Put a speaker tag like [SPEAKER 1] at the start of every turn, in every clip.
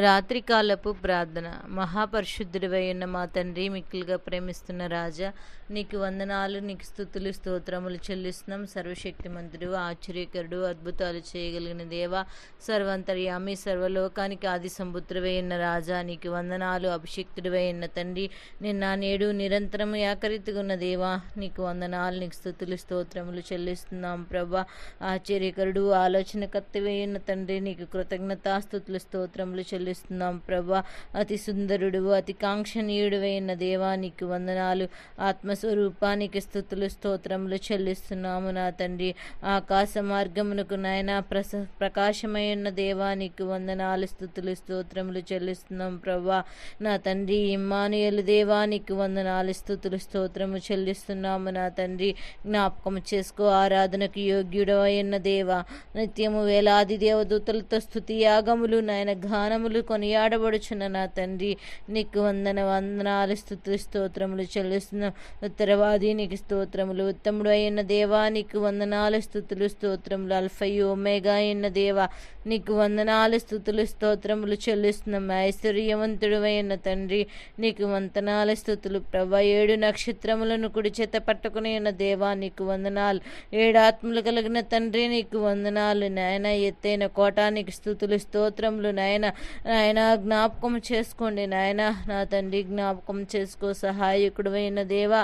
[SPEAKER 1] రాత్రికాలపు ప్రార్థన. మహాపరిశుద్ధుడివై ఉన్న మా తండ్రి మిక్కులుగా ప్రేమిస్తున్న రాజా నీకు వందనాలు నీకు స్థుతులు స్తోత్రములు చెల్లిస్తున్నాం. సర్వశక్తిమంతుడు ఆశ్చర్యకరుడు అద్భుతాలు చేయగలిగిన దేవ సర్వంతర్యామి సర్వలోకానికి ఆది సంబుత్రువై ఉన్న రాజా నీకు వందనాలు. అభిషక్తుడివై ఉన్న తండ్రి నిన్న నేడు నిరంతరం ఏకరీతిగా ఉన్న దేవా నీకు వందనాలు నీకు స్థుతులు స్తోత్రములు చెల్లిస్తున్నాం ప్రభా. ఆశ్చర్యకరుడు ఆలోచనకర్తవై ఉన్న తండ్రి నీకు కృతజ్ఞతాస్థుతులు స్తోత్రములు చెల్లిస్తున్నాం ప్రభా. అతి సుందరుడు అతి కాంక్షణీయుడు అయిన దేవా వందనాలు. ఆత్మస్వరూపానికి స్థుతులు స్తోత్రములు చెల్లిస్తున్నాము నా తండ్రి. ఆకాశ మార్గమునకు నాయన ప్రస ప్రకాశమైన దేవానికి వందనాలు స్థుతులు స్తోత్రములు చెల్లిస్తున్నాం ప్రభా. నా తండ్రి ఇమ్మానుయలు దేవానికి వందనాలు స్థుతులు స్తోత్రము చెల్లిస్తున్నాము నా తండ్రి. జ్ఞాపకం చేసుకో ఆరాధనకు యోగ్యుడవైన దేవా. నిత్యము వేలాది దేవదూతలతో స్థుతి యాగములు నాయన గానములు కొనియాడబడుచున్న నా తండ్రి నీకు వందన వందనాలు స్థుతులు స్తోత్రములు చెల్లిస్తున్నాం. ఉత్తరవాది నీకు స్తోత్రములు. ఉత్తముడు అయిన దేవా నీకు వందనాలు స్థుతులు స్తోత్రములు. అల్ఫయు ఒమేగా అయిన దేవా నీకు వందనాలు స్థుతులు స్తోత్రములు చెల్లిస్తున్నాం. ఐశ్వర్యవంతుడు అయిన తండ్రి నీకు వందనాలు స్థుతులు. ప్రభా ఏడు నక్షత్రములను కుడి చేత పట్టుకుని ఉన్న దేవా నీకు వందనాలు. ఏడు ఆత్మలు కలిగిన తండ్రి నీకు వందనాలు. నాయన ఎత్తైన కోటానికి స్థుతులు స్తోత్రములు. నాయన నాయన జ్ఞాపకం చేసుకోండి నాయన నా తండ్రి జ్ఞాపకం చేసుకో సహాయకుడు అయిన దేవా.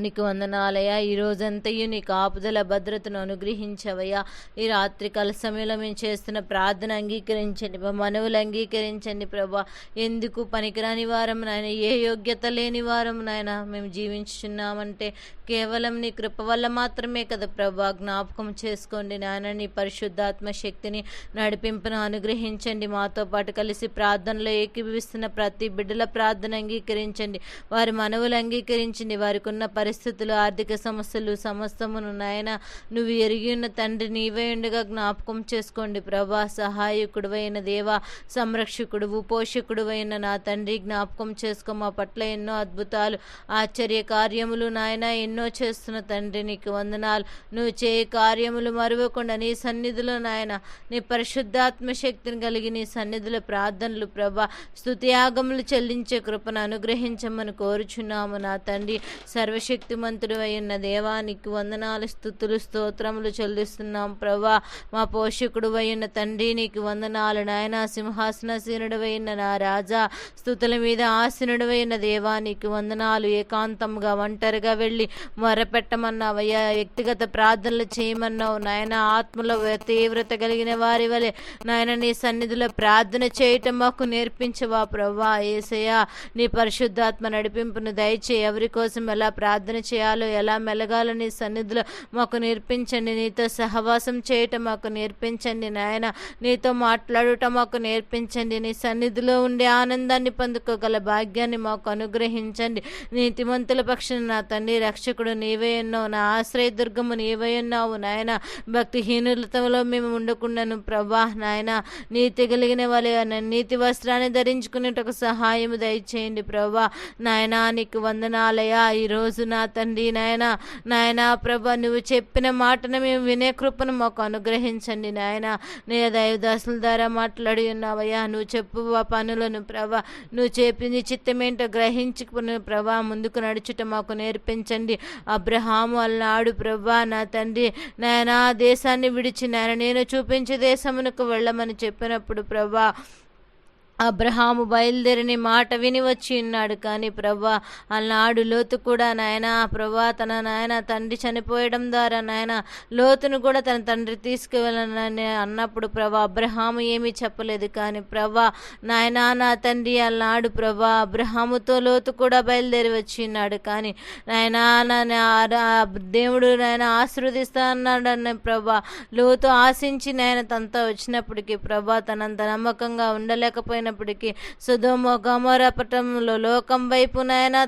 [SPEAKER 1] నీకు వందనాలయ్యా. ఈ రోజంతయు నీ కాపుదల భద్రతను అనుగ్రహించవయ్యా. ఈ రాత్రికాల సమయంలో మేము చేస్తున్న ప్రార్థన అంగీకరించండి మా మనవులు అంగీకరించండి ప్రభా. ఎందుకు పనికిరాని వారం నాయన? ఏ యోగ్యత లేని వారం నాయన? మేము జీవించుచున్నామంటే కేవలం నీ కృప వల్ల మాత్రమే కదా ప్రభా. జ్ఞాపకం చేసుకోండి నాయన. నీ పరిశుద్ధాత్మ శక్తిని నడిపింపును అనుగ్రహించండి. మాతో పాటు కలిసి ప్రార్థనలో ఏకీభవిస్తున్న ప్రతి బిడ్డల ప్రార్థన అంగీకరించండి. వారి మనవులు అంగీకరించండి. వారికి ఉన్న పరిస్థితులు ఆర్థిక సమస్యలు సమస్తమును నాయన నువ్వు ఎరిగి ఉన్న తండ్రి నీవే ఉండగా జ్ఞాపకం చేసుకోండి. ప్రభా సహాయకుడు అయిన దేవా సంరక్షకుడు పోషకుడు అయిన నా తండ్రి జ్ఞాపకం చేసుకో. మా పట్ల ఎన్నో అద్భుతాలు ఆశ్చర్య కార్యములు నాయన ఎన్నో చేస్తున్న తండ్రి నీకు వందనాలు. నువ్వు చేయ కార్యములు మరువకుండా నీ సన్నిధిలో నాయన నీ పరిశుద్ధాత్మ శక్తిని కలిగి నీ సన్నిధిలో ప్రార్థనలు ప్రభా స్తుతియాగములు చెల్లించే కృపను అనుగ్రహించమని కోరుచున్నాము నా తండ్రి. సర్వశక్తిమంతుడు అయిన దేవానికి వందనాలు స్థుతులు స్తోత్రములు చెల్లిస్తున్నాం. ప్రభా మా పోషకుడు అయిన తండ్రి నీకు వందనాలు నాయన సింహాసనసీనుడు అయిన నా రాజా స్థుతుల మీద ఆసీనుడు అయిన దేవానికి వందనాలు. ఏకాంతంగా ఒంటరిగా వెళ్ళి మొరపెట్టమన్నావయ్యా. వ్యక్తిగత ప్రార్థనలు చేయమన్నావు. నాయన ఆత్మలో తీవ్రత కలిగిన వారి వలె నాయన నీ సన్నిధిలో ప్రార్థన చేయటం మాకు నేర్పించవా? ప్రభా ఏసయ్యా నీ పరిశుద్ధాత్మ నడిపింపును దయచే ఎవరి కోసం ఎలా ప్రార్థన చేయాలో ఎలా మెలగాలో నీ సన్నిధిలో మాకు నేర్పించండి. నీతో సహవాసం చేయటం మాకు నేర్పించండి నాయన. నీతో మాట్లాడటం మాకు నేర్పించండి. నీ సన్నిధిలో ఉండే ఆనందాన్ని పొందుకోగల భాగ్యాన్ని మాకు అనుగ్రహించండి. నీతిమంతుల పక్షం నా తండ్రి రక్షకుడు నీవే ఉన్నావు. నా ఆశ్రయదుర్గము నీవే ఉన్నావు నాయన. భక్తిహీనులతలో మేము ఉండకుండాను ప్రభా నాయన. నీతి కలిగిన వాళ్ళ నీతి వస్త్రాన్ని ధరించుకునేటకు సహాయం దయచేయండి ప్రభా నాయన. నీకు ఈ రోజున నా తండ్రి నాయన నాయనా ప్రభా నువ్వు చెప్పిన మాటను మేము వినే కృపను మాకు అనుగ్రహించండి నాయన. నీ దైవదాసుల ద్వారా మాట్లాడి ఉన్నావయ్యా. నువ్వు చెప్పు పనులను ప్రభా. నువ్వు చెప్పింది చిత్తమేంటో గ్రహించుకుని ప్రభా ముందుకు నడుచుట మాకు నేర్పించండి. అబ్రహాము అల్లాడు ప్రభా నా తండ్రి నాయనా దేశాన్ని విడిచి నాయన నేను చూపించే దేశమునకు వెళ్ళమని చెప్పినప్పుడు ప్రభా అబ్రహాము బయలుదేరిని మాట విని వచ్చి ఉన్నాడు. కానీ ప్రభా అలనాడు లోతు కూడా నాయన ప్రభా తన నాయన తండ్రి చనిపోయడం ద్వారా నాయన లోతును కూడా తన తండ్రి తీసుకువెళ్ళనని అన్నప్పుడు ప్రభా అబ్రహాము ఏమీ చెప్పలేదు. కానీ ప్రభా నాయన నా తండ్రి అలనాడు ప్రభా అబ్రహాముతో లోతు కూడా బయలుదేరి వచ్చి ఉన్నాడు. కానీ నాయన దేవుడు నాయన ఆశీర్వదిస్తా అన్నాడు అన్న ప్రభా లోతు ఆశించి నాయన తనతో వచ్చినప్పటికీ ప్రభా తనంత నమ్మకంగా ఉండలేకపోయిన అయినప్పటికీ సుధోమ గమర పట్టణంలో లోకం వైపు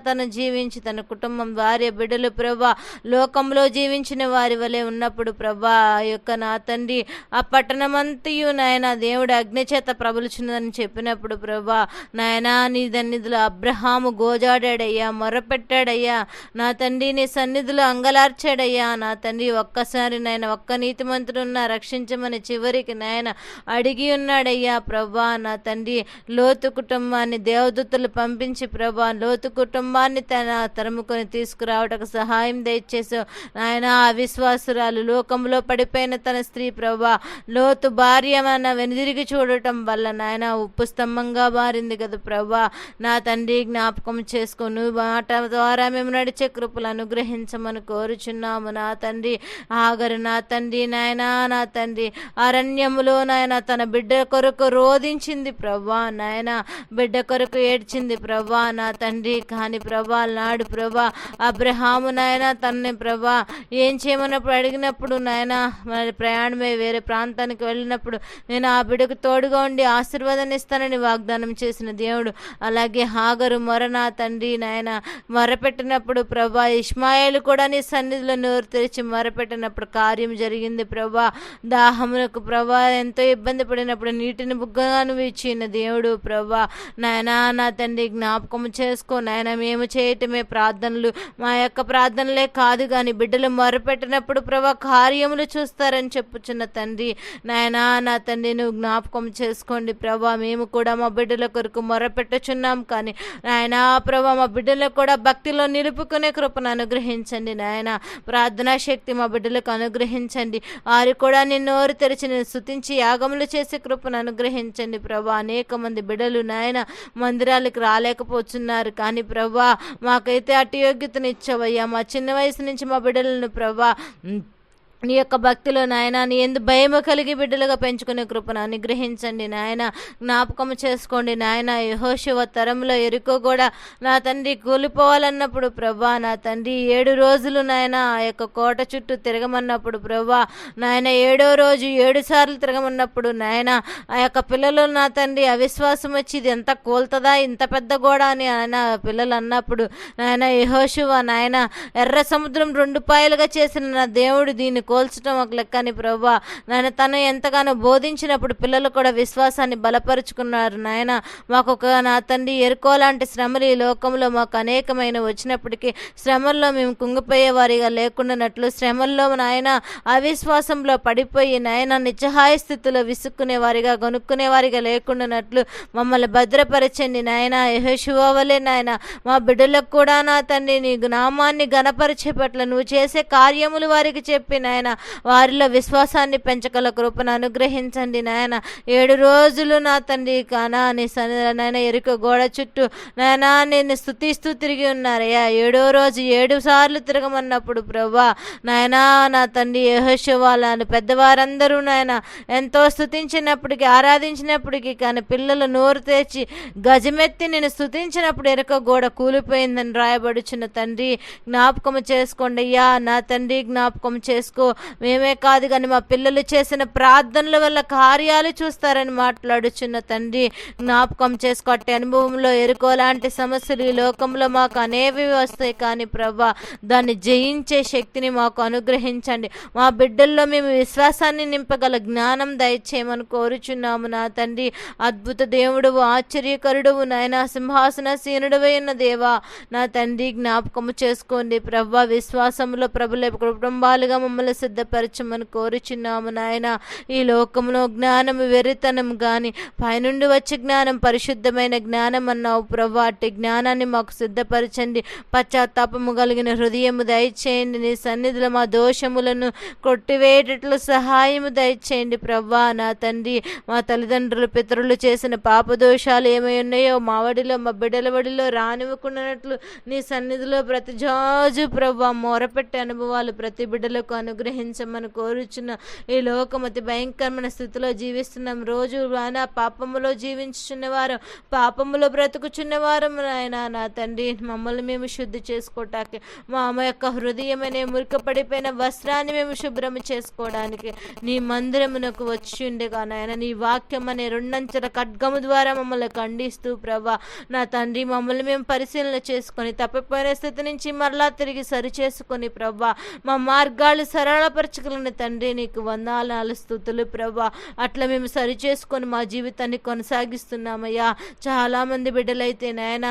[SPEAKER 1] తను జీవించి తన కుటుంబం భార్య బిడ్డలు ప్రభా లోకంలో జీవించిన వారి వలె ఉన్నప్పుడు ప్రభా ఆ యొక్క నా తండ్రి ఆ పట్టణమంతయు నాయన దేవుడు అగ్ని చేత ప్రబలుచున్నదని చెప్పినప్పుడు ప్రభా నాయనా నీ సన్నిధిలో అబ్రహాము గోజాడాడయ్యా మొరపెట్టాడయ్యా నా తండ్రి నీ సన్నిధిలో అంగలార్చాడయ్యా నా తండ్రి ఒక్కసారి నాయన ఒక్క నీతిమంతుడున్నా రక్షించమని చివరికి నాయన అడిగి ఉన్నాడయ్యా ప్రభా నా తండ్రి లోతు కుటుంబాన్ని దేవదూతలు పంపించి ప్రభా లోతు కుటుంబాన్ని తన తరుముకొని తీసుకురావటకు సహాయం దయచేసావు నాయన అవిశ్వాసురాలు లోకంలో పడిపోయిన తన స్త్రీ ప్రభా లోతు భార్య మన వెనుదిరిగి చూడటం వల్ల నాయన ఉప్పు స్తంభంగా మారింది కదా ప్రభా. నా తండ్రి జ్ఞాపకం చేసుకుని మాట ద్వారా మేము నడిచే కృపలు అనుగ్రహించమని కోరుచున్నాము నా తండ్రి. ఆగరు నా తండ్రి నాయన నా తండ్రి. అరణ్యములో నాయన తన బిడ్డ కొరకు రోధించింది ప్రభా. నాయన బిడ్డ కొరకు ఏడ్చింది ప్రభా నా తండ్రి కాని ప్రభా నాడు ప్రభా అబ్రహాము నాయన తన్ని ప్రభా ఏం చేయమన్నప్పుడు అడిగినప్పుడు నాయన మరి ప్రయాణమే వేరే ప్రాంతానికి వెళ్ళినప్పుడు నేను ఆ బిడ్డకు తోడుగా ఉండి ఆశీర్వాదాన్ని ఇస్తానని వాగ్దానం చేసిన దేవుడు. అలాగే హాగరు మొర నా తండ్రి నాయన మొరపెట్టినప్పుడు ప్రభా ఇస్మాయిల్ కూడా నీ సన్నిధిలో నోరు తెరిచి మొరపెట్టినప్పుడు కార్యం జరిగింది ప్రభా. దాహమునకు ప్రభా ఎంతో ఇబ్బంది పడినప్పుడు నీటిని బుగ్గగాను ఇచ్చిన దేవుడు. ప్రభా. నాయనా నా తండ్రి జ్ఞాపకం చేసుకో. నాయన మేము చేయటమే ప్రార్థనలు. మా యొక్క ప్రార్థనలే కాదు కానీ బిడ్డలు మొరపెట్టినప్పుడు ప్రభా కార్యములు చూస్తారని చెప్పుచున్న తండ్రి. నాయనా నా తండ్రి నువ్వు జ్ఞాపకం చేసుకోండి ప్రభా. మేము కూడా మా బిడ్డల కొరకు మొరపెట్టుచున్నాం కానీ నాయనా ప్రభా మా బిడ్డలకు కూడా భక్తిలో నిలుపుకునే కృపను అనుగ్రహించండి నాయన. ప్రార్థనా శక్తి మా బిడ్డలకు అనుగ్రహించండి. వారు కూడా నిన్ను నోరు తెరిచి నేను స్తుతించి యాగములు చేసే కృపను అనుగ్రహించండి ప్రభా. అనేక మంది బిడ్డలు నాయన మందిరాలకు రాలేకపోతున్నారు. కానీ ప్రభా మాకైతే అటు యోగ్యతను ఇచ్చవయ్యా మా చిన్న వయసు నుంచి మా బిడ్డలను ప్రభా నీ యొక్క భక్తిలో నాయన నీ ఎందు భయము కలిగి బిడ్డలుగా పెంచుకునే కృపను అనుగ్రహించండి నాయన. జ్ఞాపకం చేసుకోండి నాయన. యహోశివ తరంలో ఎరుకో కూడా నా తండ్రి కూలిపోవాలన్నప్పుడు ప్రభా నా తండ్రి ఏడు రోజులు నాయన ఆ యొక్క కోట చుట్టూ తిరగమన్నప్పుడు ప్రభా నాయన ఏడో రోజు ఏడు సార్లు తిరగమన్నప్పుడు నాయన ఆ యొక్క పిల్లలు నా తండ్రి అవిశ్వాసం వచ్చి ఇది ఎంత కూలుతుందా ఇంత పెద్ద గోడ అని ఆయన పిల్లలు అన్నప్పుడు నాయన యహోశివ నాయన ఎర్ర సముద్రం రెండు పాయలుగా చేసిన నా దేవుడు దీన్ని కోల్చడం ఒక లెక్కని ప్రభా. నాయన తను ఎంతగానో బోధించినప్పుడు పిల్లలు కూడా విశ్వాసాన్ని బలపరుచుకున్నారు నాయన. మాకు ఒక నా తండ్రి ఎరుకోలాంటి శ్రమలు ఈ లోకంలో మాకు అనేకమైన వచ్చినప్పటికీ శ్రమల్లో మేము కుంగిపోయే వారిగా లేకుండానట్లు శ్రమల్లో నాయన అవిశ్వాసంలో పడిపోయి నాయన నిజహాయ స్థితిలో విసుక్కునే వారిగా కొనుక్కునే వారిగా లేకుండానట్లు మమ్మల్ని భద్రపరచండి నాయన. యహోశివలే నాయన మా బిడ్డలకు కూడా నా తండ్రి నీ నామాన్ని గణపరిచే పట్ల నువ్వు చేసే కార్యములు వారికి చెప్పి నాయన వారిలో విశ్వాసాన్ని పెంచగల కృపను అనుగ్రహించండి నాయన. ఏడు రోజులు నా తండ్రి కానా నీ నాయన ఎరుక గోడ చుట్టూ నాయనా నేను స్థుతిస్తూ తిరిగి ఉన్నారయ్యా. ఏడో రోజు ఏడు సార్లు తిరగమన్నప్పుడు ప్రభా నాయనా నా తండ్రి యహోశవాలను పెద్దవారందరూ నాయన ఎంతో స్థుతించినప్పటికీ ఆరాధించినప్పటికీ కానీ పిల్లలు నోరు తెచ్చి గజమెత్తి నేను స్థుతించినప్పుడు ఎరుక గోడ కూలిపోయిందని రాయబడుచున్న తండ్రి జ్ఞాపకం చేసుకోండి అయ్యా. నా తండ్రి జ్ఞాపకం చేసుకో మేమే కాదు కానీ మా పిల్లలు చేసిన ప్రార్థనల వల్ల కార్యాలు చూస్తారని మాట్లాడుచున్న తండ్రి జ్ఞాపకం చేసుకోటి అనుభవంలో అనుభవంలో ఎరుకోలాంటి సమస్యలు ఈ లోకంలో మాకు అనేవి వస్తాయి కానీ ప్రభా దాన్ని జయించే శక్తిని మాకు అనుగ్రహించండి. మా బిడ్డల్లో మేము విశ్వాసాన్ని నింపగల జ్ఞానం దయచేయమని కోరుచున్నాము నా తండ్రి. అద్భుత దేవుడు ఆశ్చర్యకరుడువు నాయన సింహాసన సీనుడవై ఉన్న దేవా నా తండ్రి జ్ఞాపకము చేసుకోండి. ప్రభా విశ్వాసంలో ప్రభుల కుటుంబాలుగా మమ్మల్ని సిద్ధపరచమని కోరుచున్నాము నాయన. ఈ లోకంలో జ్ఞానం వెరితనం గాని పైనుండి వచ్చే జ్ఞానం పరిశుద్ధమైన జ్ఞానం అన్నావు ప్రభు. అట్టి జ్ఞానాన్ని మాకు సిద్ధపరచండి. పశ్చాత్తాపము కలిగిన హృదయము దయచేయండి. నీ సన్నిధిలో మా దోషములను కొట్టివేటట్లు సహాయము దయచేయండి ప్రభా. నా తండ్రి మా తల్లిదండ్రులు పితరులు చేసిన పాపదోషాలు ఏమై ఉన్నాయో మా వడిలో మా బిడ్డల వడిలో రానివ్వకున్నట్లు నీ సన్నిధిలో ప్రతి జాజు ప్రభా. మొరపెట్టే అనుభవాలు ప్రతి బిడ్డలకు అనుగ్రహం అనుగ్రహించమని కోరుచున్న ఈ లోకమతి భయంకరమైన స్థితిలో జీవిస్తున్నాం. రోజు నాయన పాపములో జీవించుచున్నవారు పాపములో బ్రతుకుచున్న వారు నాయన నా తండ్రి. మమ్మల్ని మేము శుద్ధి చేసుకోవటానికి మా అమ్మ యొక్క హృదయమనే మురికపడిపోయిన వస్త్రాన్ని మేము శుభ్రం చేసుకోవడానికి నీ మందిరమునకు వచ్చి ఉండగా నాయన. నీ వాక్యం అనే రెండంచెల ఖడ్గము ద్వారా మమ్మల్ని ఖండిస్తూ ప్రభా నా తండ్రి మమ్మల్ని మేము పరిశీలన చేసుకొని తప్పిపోయిన స్థితి నుంచి మరలా తిరిగి సరి చేసుకొని ప్రభా మా మార్గాలు సరళ సరళపరచగలిగిన తండ్రి నీకు వందాలు స్థుతులు ప్రభా. అట్లా మేము సరి చేసుకొని మా జీవితాన్ని కొనసాగిస్తున్నామయ్యా. చాలామంది బిడ్డలైతే నాయన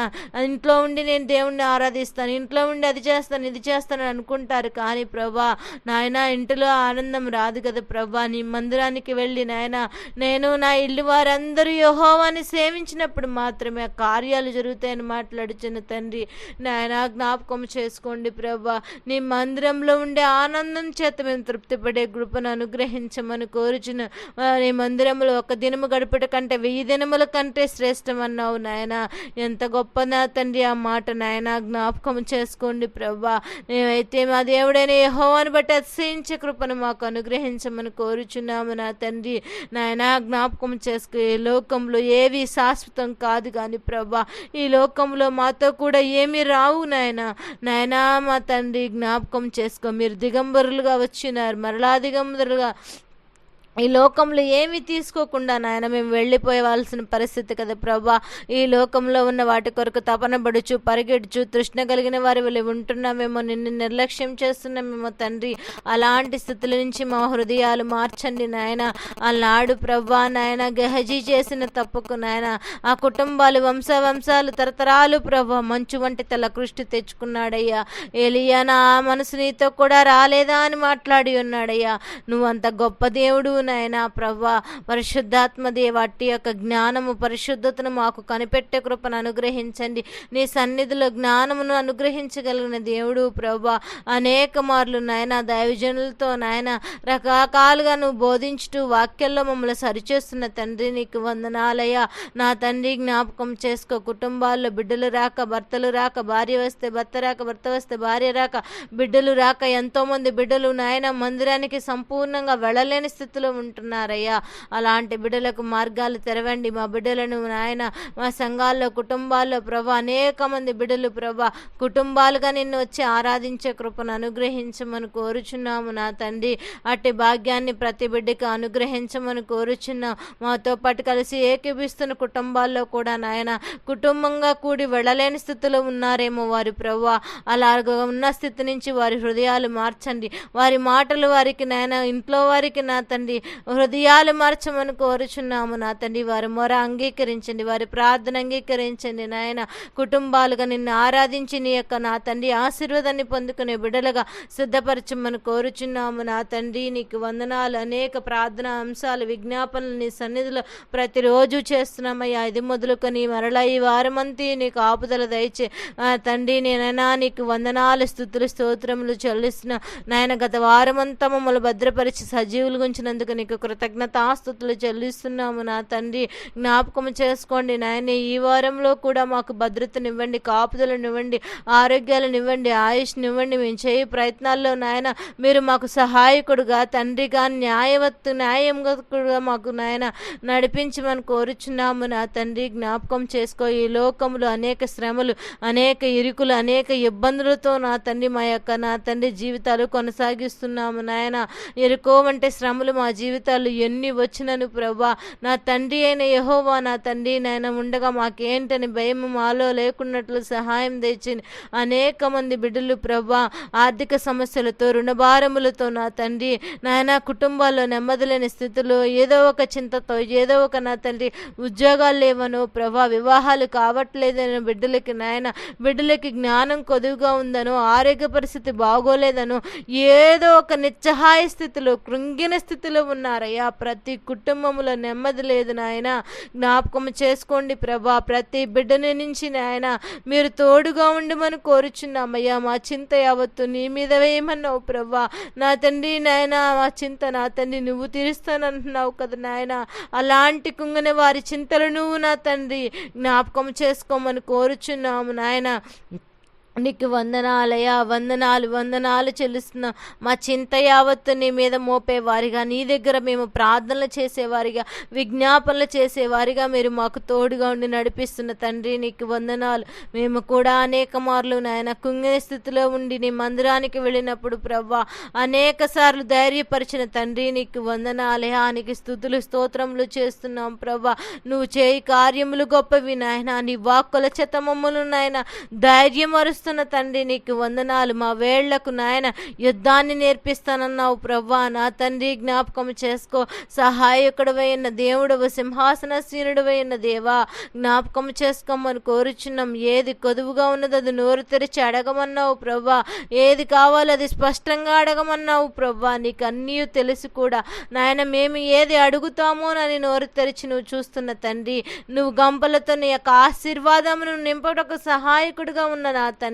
[SPEAKER 1] ఇంట్లో ఉండి నేను దేవుణ్ణి ఆరాధిస్తాను ఇంట్లో ఉండి అది చేస్తాను ఇది చేస్తాను అనుకుంటారు కానీ ప్రభా నాయన ఇంటిలో ఆనందం రాదు కదా ప్రభా. నీ మందిరానికి వెళ్ళి నాయన నేను నా ఇల్లు వారందరూ యహోవాని సేవించినప్పుడు మాత్రమే ఆ కార్యాలు జరుగుతాయని మాట్లాడుచున్న తండ్రి నాయన జ్ఞాపకం చేసుకోండి ప్రభా. నీ మందిరంలో ఉండే ఆనందం చేత మేము తృప్తిపడే కృపను అనుగ్రహించమని కోరుచున్న ఆ, నీ మందిరంలో ఒక దినము గడుపుట కంటే వెయ్యి దినముల కంటే శ్రేష్టం అన్నావు నాయన. ఎంత గొప్ప నా తండ్రి ఆ మాట నాయన జ్ఞాపకం చేసుకోండి ప్రభా. మేమైతే మా దేవుడైన యహోవాని బట్టి అతిశయించే కృపను మాకు అనుగ్రహించమని కోరుచున్నాము నా తండ్రి. నాయన జ్ఞాపకం చేసుకు ఈ లోకంలో ఏవి శాశ్వతం కాదు కానీ ప్రభా ఈ లోకంలో మాతో కూడా ఏమీ రావు నాయన. నాయనా మా తండ్రి జ్ఞాపకం చేసుకో మీరు దిగంబరులుగా వచ్చినారు. మరలా దిగంబరులుగా ఈ లోకంలో ఏమి తీసుకోకుండా నాయన మేము వెళ్ళిపోవాల్సిన పరిస్థితి కదా ప్రభా. ఈ లోకంలో ఉన్న వాటి కొరకు తపనబడుచు పరిగెడుచు తృష్ణ కలిగిన వారి వెళ్ళి ఉంటున్నామేమో నిన్ను నిర్లక్ష్యం చేస్తున్నామేమో తండ్రి. అలాంటి స్థితుల నుంచి మా హృదయాలు మార్చండి నాయన. అలాడు ప్రభా నాయన గహజీ చేసిన తప్పుకు నాయన. ఆ కుటుంబాలు వంశ వంశాలు తరతరాలు ప్రభా మంచు వంటి తల కృష్టి తెచ్చుకున్నాడయ్యా. ఏలియా నా మనసు నీతో కూడా రాలేదా అని మాట్లాడి ఉన్నాడయ్యా. నువ్వు అంత గొప్ప దేవుడు నాయన ప్రభా పరిశుద్ధాత్మ దేవ అట్టి యొక్క జ్ఞానము పరిశుద్ధతను మాకు కనిపెట్టే కృపను అనుగ్రహించండి. నీ సన్నిధిలో జ్ఞానమును అనుగ్రహించగలిగిన దేవుడు ప్రభా అనేక మార్లు నాయన దైవజనులతో నాయన రకరకాలుగా నువ్వు బోధించుతూ వాక్యాల్లో మమ్మల్ని సరిచేస్తున్న తండ్రి నీకు వందనాలయ్యా. నా తండ్రి జ్ఞాపకం చేసుకో కుటుంబాల్లో బిడ్డలు రాక భర్తలు రాక భార్య వస్తే భర్త రాక భర్త వస్తే భార్య రాక బిడ్డలు రాక ఎంతోమంది బిడ్డలు నాయన మందిరానికి సంపూర్ణంగా వెళ్ళలేని స్థితిలో ఉంటున్నారయ్యా. అలాంటి బిడ్డలకు మార్గాలు తెరవండి. మా బిడ్డలను నాయన మా సంఘాల్లో కుటుంబాల్లో ప్రభా అనేక మంది బిడ్డలు ప్రభా కుటుంబాలుగా నిన్ను వచ్చి ఆరాధించే కృపను అనుగ్రహించమని కోరుచున్నాము నా తండ్రి. అట్టి భాగ్యాన్ని ప్రతి బిడ్డకి అనుగ్రహించమని కోరుచున్నాం. మాతో పాటు కలిసి ఏకీభిస్తున్న కుటుంబాల్లో కూడా నాయన కుటుంబంగా కూడి వెళ్ళలేని స్థితిలో ఉన్నారేమో వారి ప్రభా. అలాగ ఉన్న స్థితి నుంచి వారి హృదయాలు మార్చండి. వారి మాటలు వారికి నాయన ఇంట్లో వారికి నా తండ్రి హృదయాలు మార్చమని కోరుచున్నాము నా తండ్రి. వారి మొర అంగీకరించండి వారి ప్రార్థన అంగీకరించండి నాయన. కుటుంబాలుగా నిన్ను ఆరాధించి నీ యొక్క నా తండ్రి ఆశీర్వాదాన్ని పొందుకునే బిడలుగా సిద్ధపరచమని కోరుచున్నాము నా తండ్రి. నీకు వందనాలు అనేక ప్రార్థన అంశాలు విజ్ఞాపనలు నీ సన్నిధిలో ప్రతిరోజు చేస్తున్నామయ్యా. ఇది మొదలుకొని మరలా ఈ వారమంతి నీకు ఆపుదల దయచే ఆ తండ్రి నేనైనా నీకు వందనాలు స్థుతులు స్తోత్రములు చెల్లిస్తున్నా. నాయన గత వారమంతా మమ్మల్ని భద్రపరిచి సజీవులు గుంచినందుకు నీకు కృతజ్ఞతాస్తుతులు చెల్లిస్తున్నాము నా తండ్రి. జ్ఞాపకం చేసుకోండి నాయన ఈ వారంలో కూడా మాకు భద్రతనివ్వండి కాపుదలనివ్వండి ఆరోగ్యాలనివ్వండి ఆయుష్నివ్వండి. మేము చేయి ప్రయత్నాల్లో నాయన మీరు మాకు సహాయకుడుగా తండ్రిగా న్యాయవత్తు న్యాయంగా మాకు నాయన నడిపించమని కోరుచున్నాము నా తండ్రి. జ్ఞాపకం చేసుకో ఈ లోకంలో అనేక శ్రమలు అనేక ఇరుకులు అనేక ఇబ్బందులతో నా తండ్రి మా యొక్క నా తండ్రి జీవితాలు కొనసాగిస్తున్నాము నాయన. ఎరుకోవంటే శ్రమలు మా జీవితాలు ఎన్ని వచ్చినను ప్రభా నా తండ్రి అయిన యహోవా నా తండ్రి నాయన ఉండగా మాకేంటని భయం మాలో లేకున్నట్లు సహాయం తెచ్చింది. అనేక మంది బిడ్డలు ప్రభా ఆర్థిక సమస్యలతో రుణభారములతో నా తండ్రి నాయన కుటుంబాల్లో నెమ్మదిలేని స్థితిలో ఏదో ఒక చింతతో ఏదో ఒక నా తండ్రి ఉద్యోగాలు లేవనో ప్రభా వివాహాలు కావట్లేదనో బిడ్డలకి నాయన బిడ్డలకి జ్ఞానం కొదువుగా ఉందనో ఆరోగ్య పరిస్థితి బాగోలేదనో ఏదో ఒక నిస్సహాయ స్థితిలో కృంగిన స్థితిలో ఉన్నారయ్యా. ప్రతి కుటుంబంలో నెమ్మది లేదు నాయన. జ్ఞాపకం చేసుకోండి ప్రభా. ప్రతి బిడ్డని నుంచి నాయన మీరు తోడుగా ఉండమని కోరుచున్నామయ్యా. మా చింత యావత్తు నీ మీద వేయమన్నావు ప్రభా. నా తండ్రి నాయన మా చింత నా తండ్రి నువ్వు తీరుస్తానంటున్నావు కదా నాయన. అలాంటి కుంగని వారి చింతలు నువ్వు నా తండ్రి. జ్ఞాపకం చేసుకోమని కోరుచున్నాము నాయన. నీకు వందనాలయ్యా వందనాలు వందనాలు చెల్లిస్తున్నాం. మా చింత యావత్తు నీ మీద మోపేవారిగా నీ దగ్గర మేము ప్రార్థనలు చేసేవారిగా విజ్ఞాపనలు చేసేవారిగా మీరు మాకు తోడుగా ఉండి నడిపిస్తున్న తండ్రి నీకు వందనాలు. మేము కూడా అనేక మార్లు నాయన కుంగిన స్థితిలో ఉండి నీ మందిరానికి వెళ్ళినప్పుడు ప్రవ్వా అనేక సార్లు ధైర్యపరిచిన తండ్రి నీకు వందనాలయా నీకు స్థుతులు స్తోత్రములు చేస్తున్నాం ప్రవ్వా. నువ్వు చేయి కార్యములు గొప్పవి నాయన నీ వాక్కుల చేత మమ్మల్ని నాయన. ధైర్యమరుస్తున్న తండ్రి నీకు వందనాలు. మా వేళ్ళకు నాయన యుద్ధాన్ని నేర్పిస్తానన్నావు ప్రవ్వా. నా తండ్రి జ్ఞాపకం చేసుకో. సహాయకుడవైన దేవుడవు సింహాసనసీనుడవైన దేవా. జ్ఞాపకం చేసుకోమని కోరుచున్నాం. ఏది కొదువుగా ఉన్నదో అది నోరు తెరిచి అడగమన్నావు ప్రవ్వా. ఏది కావాలో అది స్పష్టంగా అడగమన్నావు ప్రవ్వా. నీకు అన్నీ తెలుసు కూడా. నాయన మేము ఏది అడుగుతామో అని నోరు తెరిచి నువ్వు చూస్తున్న తండ్రి. నువ్వు గంపలతో నీ యొక్క ఆశీర్వాదమును నింపటకు సహాయకుడిగా ఉన్న నా తండ్రి.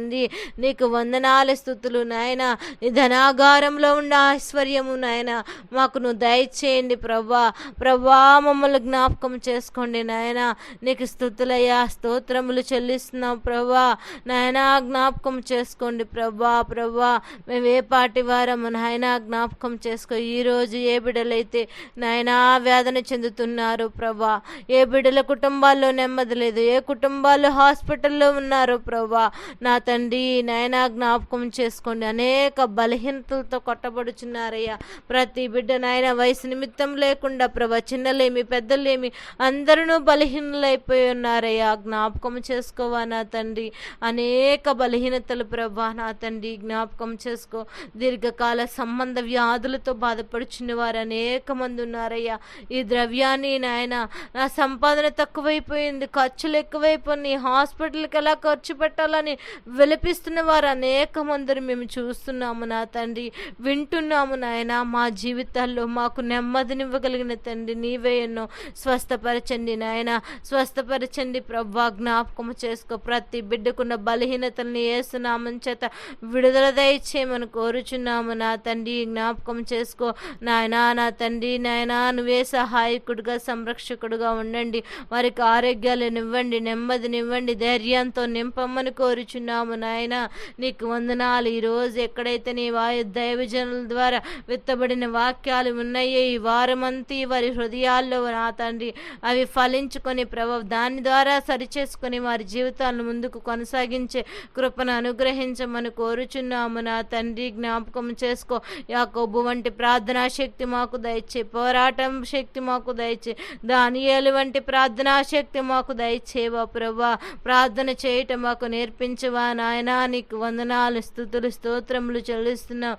[SPEAKER 1] నీకు వందనాల స్థుతులు నాయన. నీ ధనాగారంలో ఉన్న ఐశ్వర్యము నాయన. మాకు నువ్వు దయచేయండి ప్రవ్వా ప్రవ్వా మమ్మల్ని జ్ఞాపకం చేసుకోండి నాయన. నీకు స్థుతులయ్యా స్తోత్రములు చెల్లిస్తున్నాం ప్రవ్వా నాయన జ్ఞాపకం చేసుకోండి ప్రవ్వా ప్రవ్వా మేము ఏ పాటి వారము నాయన జ్ఞాపకం చేసుకో. ఈరోజు ఏ బిడ్డలైతే నాయనా వేదన చెందుతున్నారు ప్రభా. ఏ బిడ్డల కుటుంబాల్లో నెమ్మది లేదు. ఏ కుటుంబాలు హాస్పిటల్లో ఉన్నారు ప్రభా. నా తండ్రి నాయనా జ్ఞాపకం చేసుకోండి. అనేక బలహీనతలతో కొట్టబడుచున్నారయ్యా. ప్రతి బిడ్డ నాయన వయసు నిమిత్తం లేకుండా ప్రభా చిన్నలేమి పెద్దలేమి అందరూ బలహీనలైపోయి ఉన్నారయ్యా. జ్ఞాపకం చేసుకోవా నా తండ్రి. అనేక బలహీనతలు ప్రభా నా తండ్రి. జ్ఞాపకం చేసుకో. దీర్ఘకాల సంబంధ వ్యాధులతో బాధపడుచున్న వారు అనేక మంది ఉన్నారయ్యా. ఈ ద్రవ్యాన్ని నాయన నా సంపాదన తక్కువైపోయింది ఖర్చులు ఎక్కువైపోయి హాస్పిటల్కి ఎలా ఖర్చు పెట్టాలని విలపిస్తున్న వారు అనేక మందిని మేము చూస్తున్నాము నా తండ్రి. వింటున్నాము నాయన మా జీవితాల్లో మాకు నెమ్మదినివ్వగలిగిన తండ్రి నీవే ఎన్నో స్వస్థపరచండి నాయన. స్వస్థపరచండి ప్రభా జ్ఞాపకం చేసుకో. ప్రతి బిడ్డకున్న బలహీనతల్ని వేస్తున్నాము చేత విడుదల దయచేయమని కోరుచున్నాము నా తండ్రి. జ్ఞాపకం చేసుకో. నాయనా నా తండ్రి నాయనా నువ్వే సహాయకుడిగా సంరక్షకుడుగా ఉండండి. వారికి ఆరోగ్యాలనివ్వండి నెమ్మదినివ్వండి ధైర్యంతో నింపమ్మని కోరుచున్నాము నాయన. నీకు వందనాలు. ఈరోజు ఎక్కడైతే నీ వాయు దైవజనుల ద్వారా విత్తబడిన వాక్యాలు ఉన్నాయో ఈ వారమంతా వారి హృదయాల్లో నా తండ్రి అవి ఫలించుకొని ప్రభావ దాని ద్వారా సరిచేసుకొని వారి జీవితాలను ముందుకు కొనసాగించే కృపను అనుగ్రహించమని కోరుచున్నాము నా తండ్రి. జ్ఞాపకం చేసుకో. యాకోబు వంటి ప్రార్థనా శక్తి మాకు దయచే పోరాటం శక్తి మాకు దయచే దానియాలు వంటి ప్రార్థనా శక్తి మాకు దయచేవా ప్రభా. ప్రార్థన చేయటం మాకు నేర్పించవా నాయనా నీకు వందనాలు స్థుతులు స్తోత్రములు చెల్లిస్తున్నాం.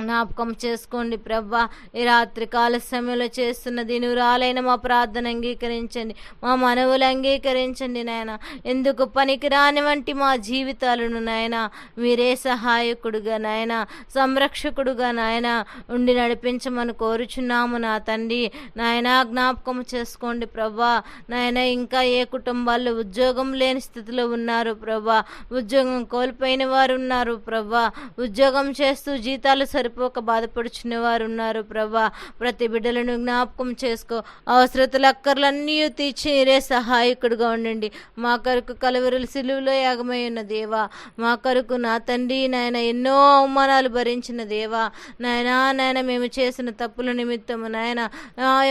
[SPEAKER 1] జ్ఞాపకం చేసుకోండి ప్రభా. ఈ రాత్రి కాల సమయంలో చేస్తున్న దినురాలైన మా ప్రార్థన అంగీకరించండి. మా మనవులు అంగీకరించండి నాయన. ఎందుకు పనికిరాని వంటి మా జీవితాలను నాయన. మీరే సహాయకుడుగా నాయన. సంరక్షకుడుగా నాయన. ఉండి నడిపించమని కోరుచున్నాము నా తండ్రి. నాయన జ్ఞాపకం చేసుకోండి ప్రభా. నాయన ఇంకా ఏ కుటుంబాల్లో ఉద్యోగం లేని స్థితిలో ఉన్నారు ప్రభా. ఉద్యోగం కోల్పోయిన వారు ఉన్నారు ప్రభా. ఉద్యోగం చేస్తూ జీతాలు సరిపోక బాధపడుచున్న వారు ఉన్నారు ప్రభా ప్రతి బిడ్డలను జ్ఞాపకం చేసుకో. అవసరతలు అక్కర్లన్నీ తీర్చి నీరే సహాయకుడుగా ఉండండి. మా కొరకు కలువరులు సిలువులో యాగమై ఉన్న దేవా మా కొరకు నా తండ్రి నాయన ఎన్నో అవమానాలు భరించిన దేవా. నాయనా నాయన మేము చేసిన తప్పుల నిమిత్తము నాయన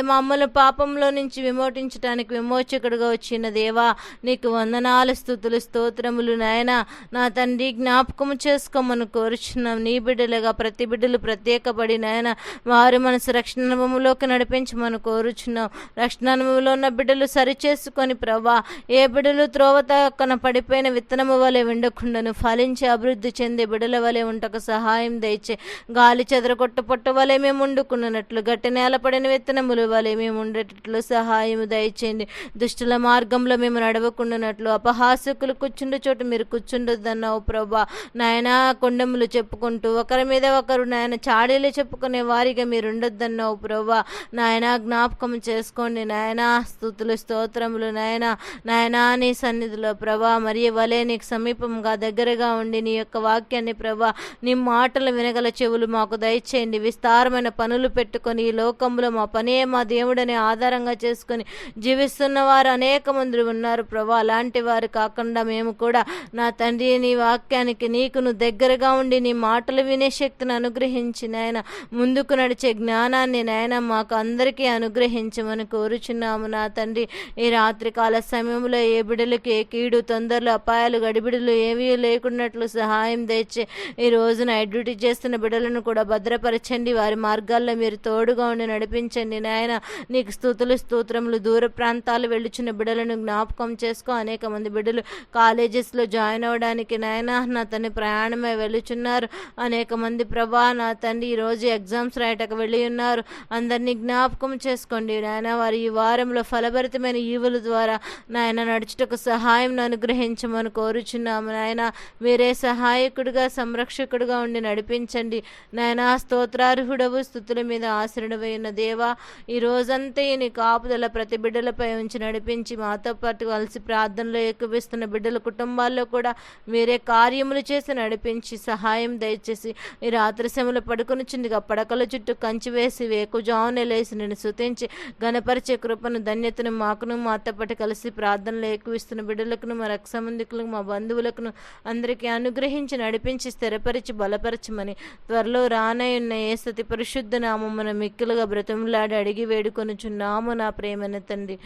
[SPEAKER 1] మా అమ్మల పాపంలో నుంచి విమోచించడానికి విమోచకుడుగా వచ్చిన దేవా నీకు వందనాలు స్థుతులు స్తోత్రములు నాయన. నా తండ్రి జ్ఞాపకం చేసుకోమని కోరుచున్నాం. నీ బిడ్డలుగా ప్రతి బిడ్డ బిడ్డలు ప్రత్యేకపడి నాయన వారు మనసు రక్షణ అనుభవంలోకి నడిపించమని కోరుచున్నాం. రక్షణ అనుభవంలో ఉన్న బిడ్డలు సరిచేసుకొని ప్రభా ఏ బిడ్డలు త్రోవ తక్కన పడిపోయిన విత్తనము వలె ఉండకుండాను ఫలించి అభివృద్ధి చెందే బిడ్డల వలె ఉంటకు సహాయం దయచే. గాలి చెదరగొట్ట పొట్ట వలె మేము ఉండుకున్నట్లు గట్టి నేల పడిన విత్తనములు వలె మేము ఉండేటట్లు సహాయం దయచేయండి. దుష్టుల మార్గంలో మేము నడవకుండానట్లు అపహాసకులు కూర్చుండే చోట మీరు కూర్చుండొద్దన్నావు ప్రభా నాయనా కొండములు చెప్పుకుంటూ ఒకరి మీద ఒకరు నాయన చాడీలు చెప్పుకునే వారిగా మీరు ఉండొద్దన్నావు ప్రభా. నాయన జ్ఞాపకం చేసుకోండి నాయన. స్థుతులు స్తోత్రములు నాయన. నాయన నీ సన్నిధిలో ప్రభా. మరియు వలే నీకు సమీపంగా దగ్గరగా ఉండి నీ యొక్క వాక్యాన్ని ప్రభా నీ మాటలు వినగల చెవులు మాకు దయచేయండి. విస్తారమైన పనులు పెట్టుకొని ఈ లోకంలో మా పనే మా దేవుడని ఆధారంగా చేసుకొని జీవిస్తున్న వారు అనేక మంది ఉన్నారు ప్రభా. అలాంటి వారు కాకుండా మేము కూడా నా తండ్రి నీ వాక్యానికి నీకు నువ్వు దగ్గరగా ఉండి నీ మాటలు వినే శక్తిని అనుగ్రహించి నాయన ముందుకు నడిచే జ్ఞానాన్ని నాయన మాకు అందరికీ అనుగ్రహించమని కోరుచున్నాము నా తండ్రి. ఈ రాత్రికాల సమయంలో ఏ బిడలకి ఏ కీడు తొందరలు అపాయాలు గడిబిడులు ఏవీ లేకున్నట్లు సహాయం తెచ్చి ఈ రోజున నైట్ డ్యూటీ చేస్తున్న బిడలను కూడా భద్రపరచండి. వారి మార్గాల్లో మీరు తోడుగా ఉండి నడిపించండి నాయన. నీకు స్థుతులు స్తోత్రములు దూర ప్రాంతాలు వెళ్ళుచున్న బిడలను జ్ఞాపకం చేసుకో. అనేక మంది బిడ్డలు కాలేజెస్లో జాయిన్ అవ్వడానికి నాయన నా తన ప్రయాణమై వెళ్ళుచున్నారు. అనేక మంది ప్రభా నా తండ్రి ఈరోజు ఎగ్జామ్స్ రాయటకు వెళ్ళి ఉన్నారు. అందరినీ జ్ఞాపకం చేసుకోండి. నాయన వారి ఈ వారంలో ఫలభరితమైన ఈవుల ద్వారా నాయన నడుచుటకు సహాయం అనుగ్రహించమని కోరుచున్నాము. నాయన మీరే సహాయకుడిగా సంరక్షకుడిగా ఉండి నడిపించండి. నాయన స్తోత్రార్హుడవు స్థుతుల మీద ఆశ్రడమైన దేవా ఈ రోజంతా నీ కాపుదల ప్రతి బిడ్డలపై ఉంచి నడిపించి మాతో పాటు కలిసి ప్రార్థనలో ఎక్కువిస్తున్న బిడ్డల కుటుంబాల్లో కూడా మీరే కార్యములు చేసి నడిపించి సహాయం దయచేసి ఈ రాత్రి సమయంలో పడుకొనిచుందిగా పడకల చుట్టూ కంచి వేసి వేకుజావునెలేసి నేను శుతించి గణపరిచే కృపను ధన్యతను మాకును మా అత్తపటి కలిసి ప్రార్థనలు ఎక్కువిస్తున్న బిడ్డలకును మా రక్ష సంబంధికులకు మా బంధువులకును అందరికీ అనుగ్రహించి నడిపించి స్థిరపరిచి బలపరచమని త్వరలో రానయున్న ఏ సతి పరిశుద్ధ నామమున మిక్కులుగా బ్రతములాడి అడిగి వేడుకొనుచున్నాము నా ప్రేమన తండ్రి.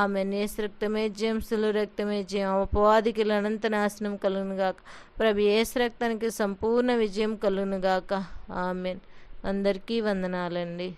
[SPEAKER 1] ఆమె నేస్ రక్తమే జయం సులు రక్తమే జయం. అపవాదికి అనంత నాశనం కలుగునుగాక. ప్రభు ఏసు రక్తానికి సంపూర్ణ విజయం కలుగునుగాక. ఆమెన్. అందరికీ వందనాలండి.